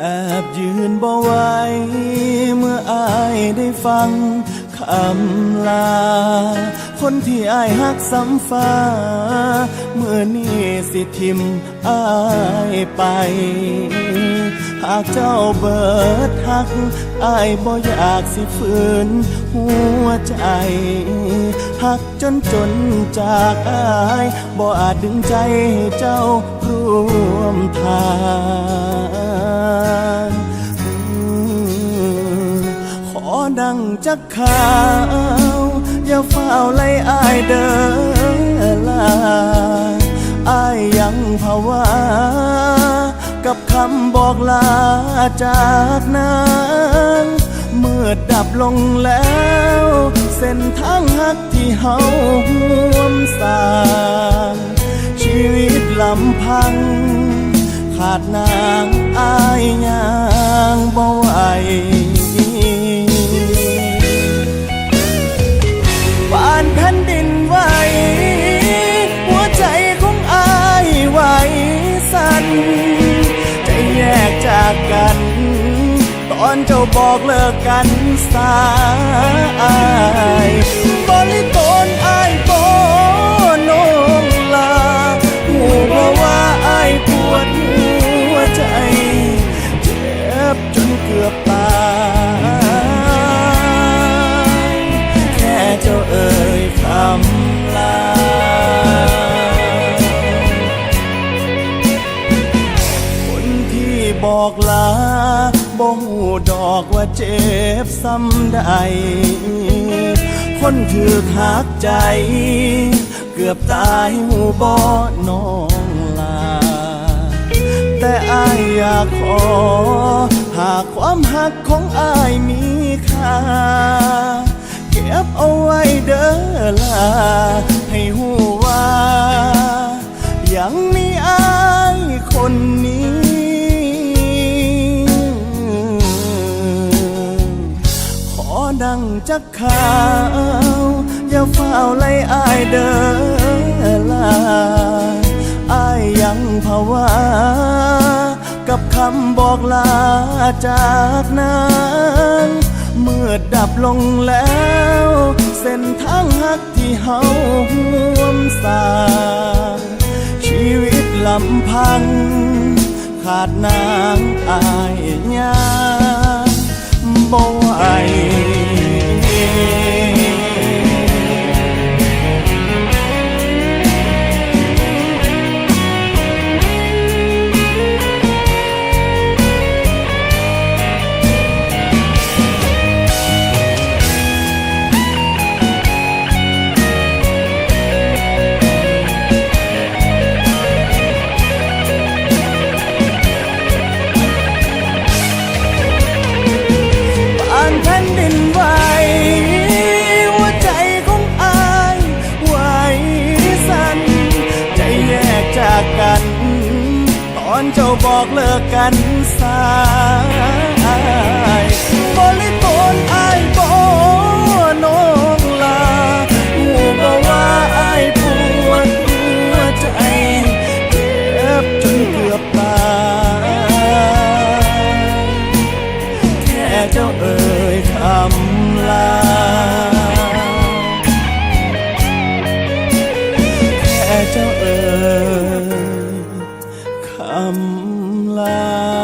แอบยืนบ่ไหวเมื่ออายได้ฟังคำลา คนที่อายหักสำฟ้า เมื่อนี้สิทิมอายไปากเจ้าเบิดหักอายบ่อยากสิฝืนหัวใจหักจนจนจากอายบ่อาจดึงใจให้เจ้าร่วมทางขอดังจักข่าวอย่าเฝ้าไล่อายเดินลาอายยังภาวะ กับคำบอกลาจากนางเมื่อดับลงแล้ว เส้นทางหักที่เฮาห่วมสร้าง ชีวิตลำพัง ขาดนางอายยางบ่ไหว ตอนเจ้าบอกเลิกกันสายบริตนอายบ่นงลาหูบ่ว่าอายปวดหัวใจ เจ็บจนเกือบตายแค่เจ้าเอ่ บอกลาบ่หูดอกว่าเจ็บซ้ำใด คนถือหักใจ เกือบตายหูบ่น้องลา แต่อายอยากขอ หากความหักของอายมีค่า เก็บเอาไว้เด้อลา ให้หูว่า ดังจักข่าว อย่าเฝ้าไล่อายเดินลาอายยังภาวะกับคำบอกลาจากนางเมื่อดับลงแล้ว เส้นทางหักที่เฮาห่วมสาชีวิตลำพัง ขาดนางอายยา เจ้าบอกเลิกกันซา âm lai